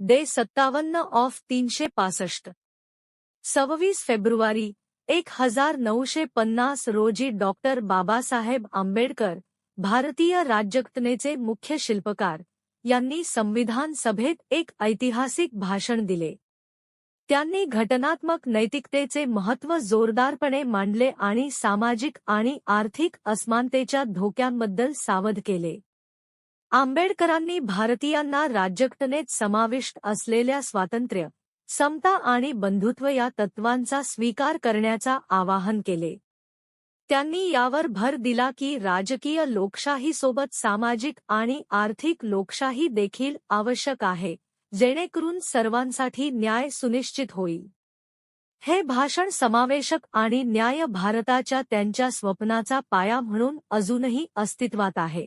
Day सत्तावन्न of तीनशे पासष्ट. सव्वीस फेब्रुवारी एक हजार नऊशे पन्नास रोजी डॉक्टर बाबासाहेब आंबेडकर भारतीय राज्यघटनेचे मुख्य शिल्पकार यांनी संविधान सभेत एक ऐतिहासिक भाषण दिले. त्यांनी घटनात्मक नैतिकतेचे महत्त्व जोरदारपणे मांडले आणि सामाजिक आणि आर्थिक असमानतेच्या धोक्यांबद्दल सावध केले. आंबेडकरांनी भारतीयांना राज्यघटनेत समाविष्ट असलेल्या स्वातंत्र्य समता आणि बंधुत्व या तत्वांचा स्वीकार करण्याचा आवाहन केले. त्यांनी यावर भर दिला की राजकीय लोकशाहीसोबत सामाजिक आणि आर्थिक लोकशाही देखील आवश्यक आहे जेणेकरून सर्वांसाठी न्याय सुनिश्चित होईल. हे भाषण समावेशक आणि न्याय भारताच्या त्यांच्या स्वप्नाचा पाया म्हणून अजूनही अस्तित्वात आहे.